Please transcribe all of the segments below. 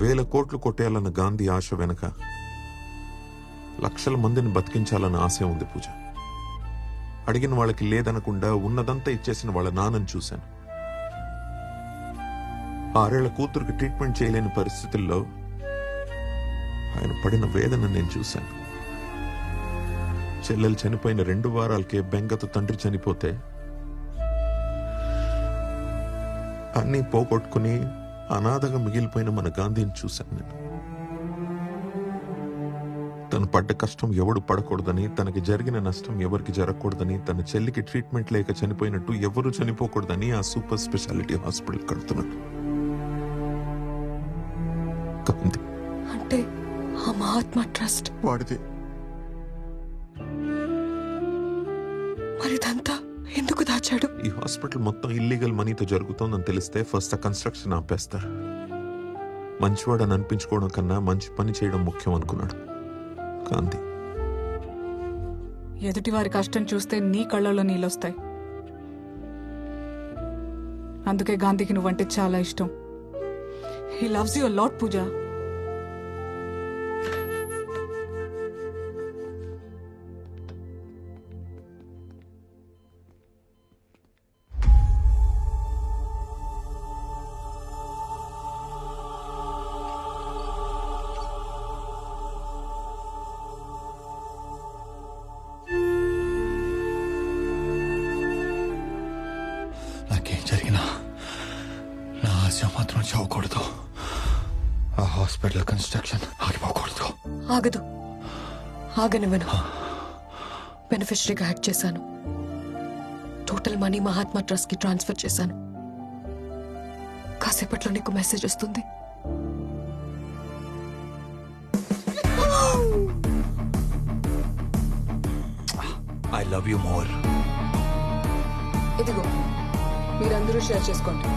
వేల కోట్లు కొట్టేయాలన్న గాంధీ ఆశ వెనక లక్షల మందిని బతికించాలన్న ఆశ ఉంది పూజ. అడిగిన వాళ్ళకి లేదనకుండా ఉన్నదంతా ఇచ్చేసిన వాళ్ళ నాన్నని చూశాను. ఆరేళ్ళ కూతురికి ట్రీట్మెంట్ చేయలేని పరిస్థితుల్లో ఆయన పడిన వేదన నేను చూశాను. చెల్లెలు చనిపోయిన రెండు వారాలకే బెంగతో తండ్రి చనిపోతే అన్నీ పోగొట్టుకుని అనాథగా మిగిలిపోయిన మన గాంధీని చూశాను నేను. తను పడ్డ కష్టం ఎవడు పడకూడదని తనకి జరిగిన నష్టం ఎవరికి జరగకూడదని తన చెల్లికి ట్రీట్మెంట్ లేక చనిపోయినట్టు ఎవరు చనిపోకూడదని ఆ సూపర్ స్పెషాలిటీ హాస్పిటల్ కడుతున్నాడు అంటే ఆ మహాత్మా ట్రస్ట్? వాడిది. దాచాడు ఈ హాస్పిటల్ మొత్తం ఇల్లీగల్ మనీతో జరుగుతోందని తెలిస్తే ఫస్ట్ ఆ కన్స్ట్రక్షన్ ఆపేస్తారు. మంచివాడని అనిపించుకోవడం కన్నా మంచి పని చేయడం ముఖ్యం అనుకున్నాడు. గాంధీ ఎదుటి వారి కష్టం చూస్తే నీ కళ్ళలో నీళ్ళొస్తాయి. అందుకే గాంధీకి నువ్వంటే చాలా ఇష్టం. He loves your lot Pooja. ఆశ మాత్రం చావకూడదు ఆ హాస్పిటల్ కన్స్ట్రక్షన్ ఆగిపోకూడదు. ఆగదు. ఆగనివ్వను బెనిఫిషరీగా యాడ్ చేశాను. టోటల్ మనీ మహాత్మా ట్రస్ట్కి ట్రాన్స్ఫర్ చేశాను. కాసేపట్లో నీకు మెసేజ్ వస్తుంది. ఐ లవ్ యూ మోర్ ఇదిగో మీరందరూ షేర్ చేసుకోండి.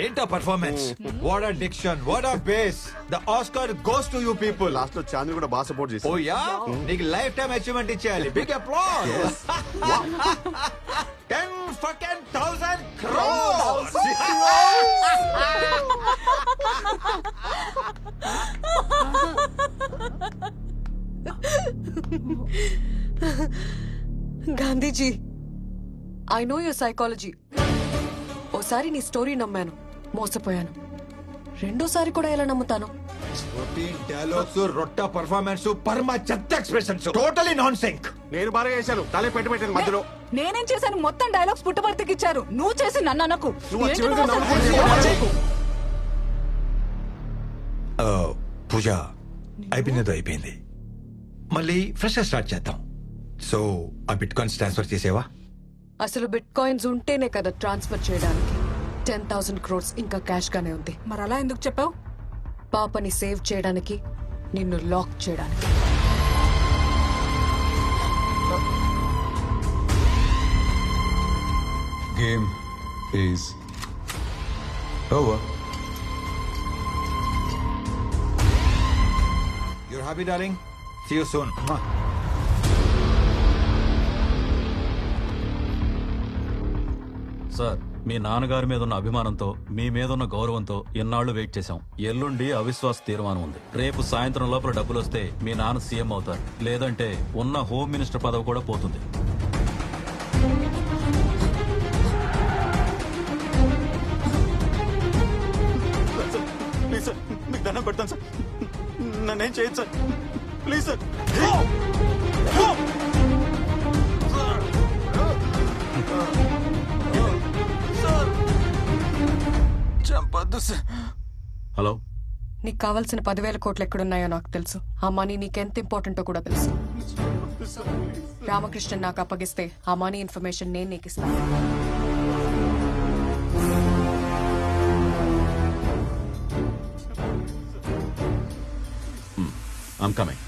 ఏంటా performance what a diction what a base the Oscar goes to you people లాస్ట్లో చాంద్ని కూడా బాగా సపోర్ట్ ఓ చేసి యా నీకు లైఫ్ టైం అచీవ్మెంట్ ఇచ్చేయాలి big applause ten fucking thousand crores Gandhiji I know your psychology ఓసారి నీ స్టోరీ నమ్మాను. మోసపోయాను. రెండోసారి కూడా ఎలా నమ్ముతాను? డైలాగ్స్ రొట్ట పర్ఫార్మెన్స్ పరమ చెత్త ఎక్స్ప్రెషన్స్ టోటలీ నాన్ సింక్ నేను బాగా చేశాను. తలే పెట్టి పెట్టాను మధ్యలో. నేనేం చేశాను? మొత్తం డైలాగ్స్ పుట్టబర్తికి ఇచ్చారు నువ్వు చేసి నన్ను అనకు. పూజ అయిపోయినది అయిపోయింది. మళ్ళీ ఫ్రెష్ స్టార్ట్ చేద్దాం. సో ఆ బిట్ కాయిన్స్ ట్రాన్స్ఫర్ చేసేవా? అసలు బిట్ కాయిన్స్ ఉంటేనే కదా ట్రాన్స్ఫర్ చేయడానికి. టెన్ థౌసండ్ క్రోర్స్ ఇంకా క్యాష్ గానే ఉంది. మరి అలా ఎందుకు చెప్పావు? పాపని సేవ్ చేయడానికి నిన్ను లాక్ చేయడానికి. Is over. Your happy darling see you soon sir మీ నాన్నగారి మీద ఉన్న అభిమానంతో మీ మీద ఉన్న గౌరవంతో ఇన్నాళ్ళు వెయిట్ చేశాం. ఎల్లుండి అవిశ్వాస తీర్మానం ఉంది. రేపు సాయంత్రం లోపల డబ్బులు వస్తే మీ నాన్న సీఎం అవుతారు. లేదంటే ఉన్న హోమ్ మినిస్టర్ పదవి కూడా పోతుంది. ప్లీజ్ సార్ మీకు దండం పెడతాను సార్. నన్నేం చేయొచ్చు sir. Please sir. Sir. Hello? నీకు కావాల్సిన పదివేల కోట్లు ఎక్కడున్నాయో నాకు తెలుసు. ఆ మనీ నీకెంత ఇంపార్టెంటో కూడా తెలుసు. రామకృష్ణ నాకు అప్పగిస్తే ఆ మనీ ఇన్ఫర్మేషన్ నేను నీకు ఇస్తాను. ఐమ్ కమింగ్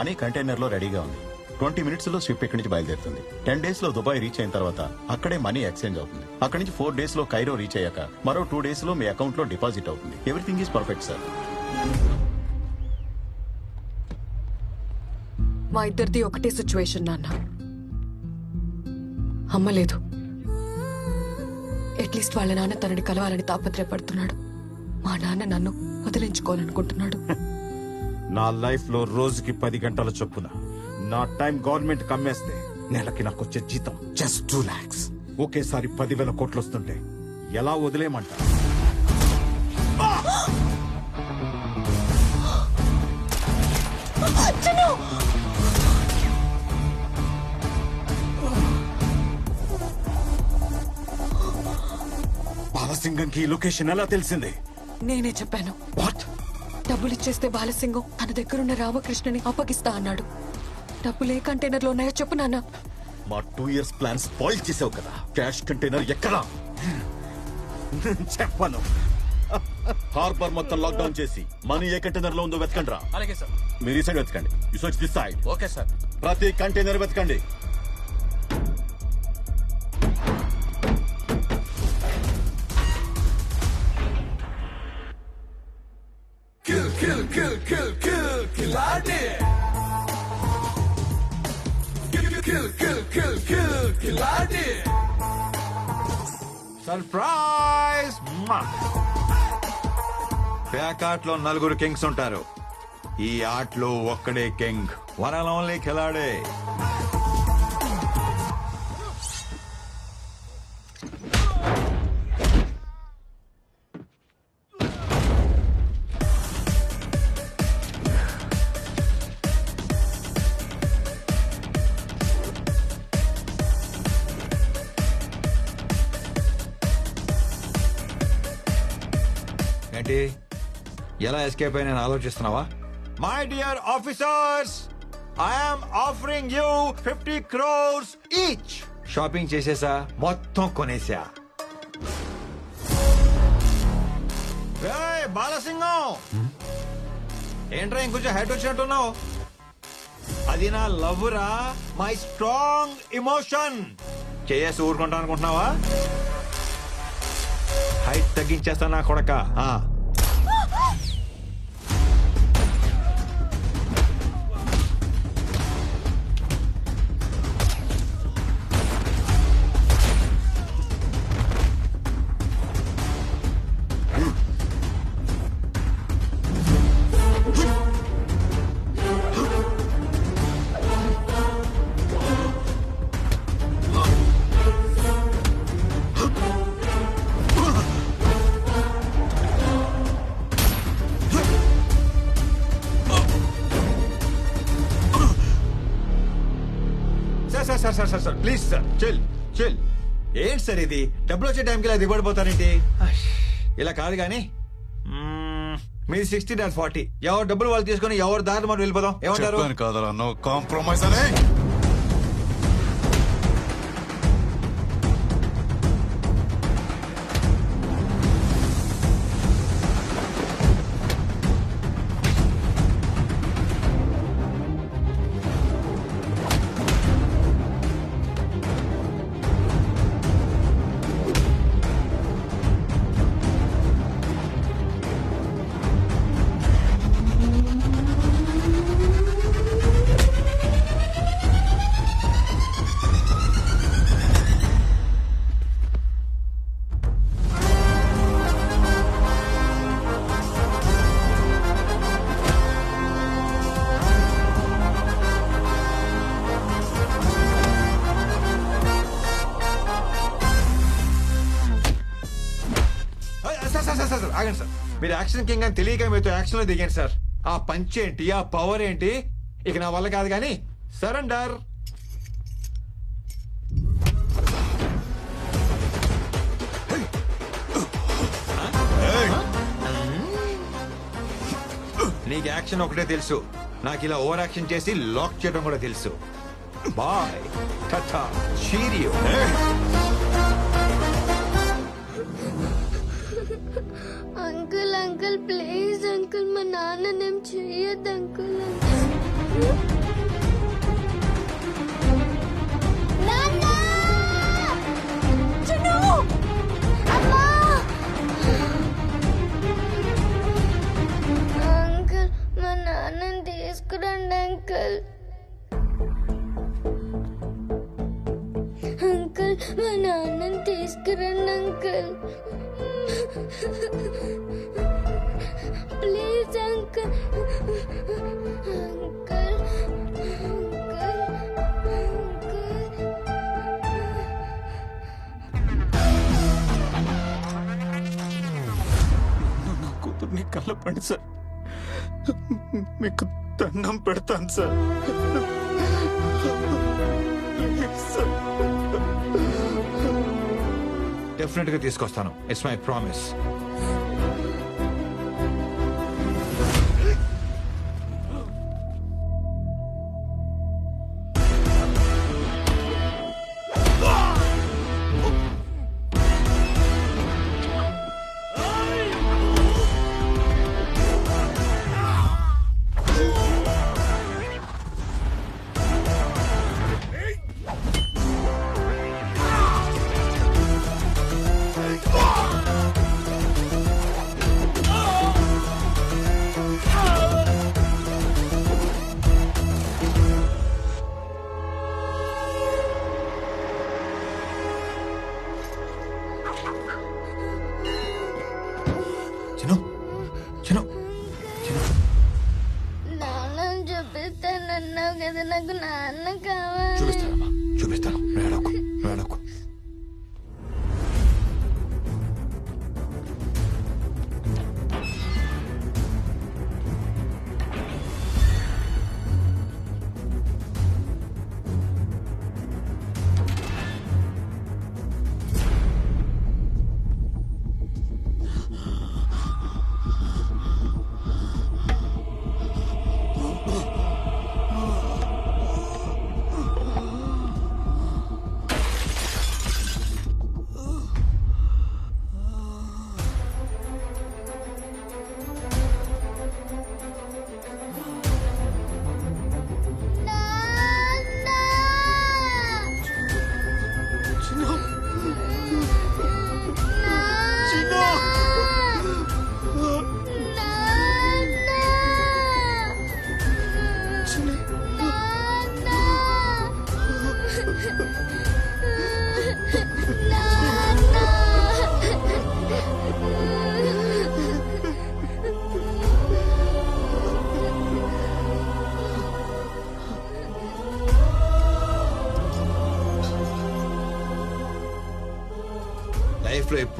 మనీ కంటైనర్లో రెడీగా ఉంది. ట్వంటీ మినిట్స్లో షిప్ ఇక్కడి నుంచి బయలుదేరుతుంది. టెన్ డేస్లో దుబాయ్ రీచ్ అయిన తర్వాత అక్కడే మనీ ఎక్స్చేంజ్ అవుతుంది. అక్కడి నుంచి ఫోర్ డేస్లో కైరో రీచ్ అయ్యాక మరో టూ డేస్లో మీ అకౌంట్లో డిపాజిట్ అవుతుంది. Everything is perfect sir. మా ఇద్దరిది ఒకటే సిచ్యువేషన్ నాన్న. అమ్మ లేదు. అట్లీస్ట్ వాళ్ళ నాన్న తనని కలవాలని తాపత్రయపడుతున్నాడు. మా నాన్న నన్ను వదిలించుకోవాలనుకుంటున్నాడు. నా లైఫ్లో రోజుకి పది గంటల చొప్పున. నా టైం గవర్నమెంట్ కమ్మేస్తే నెలకి నాకు వచ్చే జీతం జస్ట్ టూ లాక్స్ ఒకేసారి పదివేల కోట్లు వస్తుంటే ఎలా వదిలేయమంట బాలసింగంకి ఈ లొకేషన్ ఎలా తెలిసింది? నేనే చెప్పాను. వాట్ డబ్బులు ఇచ్చేస్తే బాలసింగం తన దగ్గరున్న రామకృష్ణని అప్పగిస్తా అన్నాడు. డబ్బులు ఏ కంటైనర్లో ఉన్నాయో చెప్పు నాన్న. మా టూ ఇయర్స్ ప్లాన్ స్పాయిల్ చేసావు కదా. క్యాష్ కంటైనర్ ఎక్కడా? చెప్పను. హార్బర్ మొత్తం లాక్డౌన్ చేసి మనీ ఏ కంటైనర్లో ఉందో వెతకండి రా. అలాగే సార్. మీరు ఈ సైడ్ వెతకండి. You search this side. Okay sir. ప్రతి కంటైనర్ వెతకండి. సర్ప్రైజ్ ప్యాకాట్లో నలుగురు కింగ్స్ ఉంటారు. ఈ ఆటలో ఒక్కడే king one and only Khiladi ఏంటి? ఎలా ఎస్కేప్ అయినా ఆలోచిస్తున్నావా? My dear officers I'm offering you fifty crores each shopping చేసేసా? మొత్తం కొనేసా. బాలసింగం! ఏంట్రా ఇంకొంచెం హైట్ వచ్చినట్టున్నావు? అది నా లవ్ రా మై స్ట్రాంగ్ ఇమోషన్ చేసి ఊరుకుంటా అనుకుంటున్నావా? హైట్ తగ్గించేస్తా నా కొడక. Sir sir sir please sir chill chill ఏంటి సార్ ఇది? డబ్బులు వచ్చే టైంకి ఇలా దిగబడిపోతారేంటి? ఇలా కాదు కానీ మీది సిక్స్టీ అండ్ ఫార్టీ ఎవరు డబ్బులు వాళ్ళు తీసుకొని ఎవరు దారి మనం వెళ్ళిపోదాం? ఏమంటారు? కాంప్రమైజ్ అనే సార్ సార్ సార్ సార్ ఆగండి సార్. మీరు యాక్షన్ కింగ్ అని తెలియక మీతో యాక్షన్లో దిగాను సార్. ఆ పంచ్ ఏంటి? ఆ పవర్ ఏంటి? ఇక నా వల్ల కాదు కానీ సరెండర్ నీకు యాక్షన్ ఒకటే తెలుసు. నాకు ఇలా ఓవర్ యాక్షన్ చేసి లాక్ చేయడం కూడా తెలుసు. Bye tata cheerio uncle uncle please uncle మా నాన్న నేను చేయద్దు అంకుల్ అంకుల్ మా నాన్న తీసుకురండి అంకుల్ అంకుల్ మా నాన్న తీసుకురండి uncle please uncle uncle uncle నా కూతుర్ని కలపండి సార్. మీకు దండం పెడతాను సార్. సార్. డెఫినెట్గా తీసుకొస్తాను. ఇట్స్ మై ప్రామిస్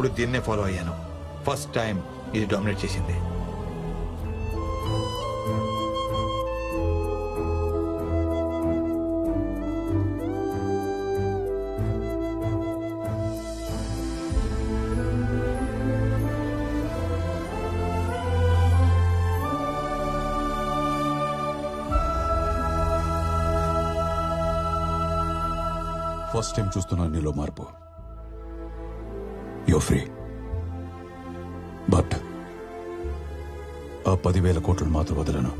అప్పుడు దీన్నే ఫాలో అయ్యాను. ఫస్ట్ టైం ఇది డామినేట్ చేసింది. ఫస్ట్ టైం చూస్తున్నాను నీలో మార్పు. యూ ఫ్రీ బట్ ఆ పదివేల కోట్లు మాత్రం వదలను.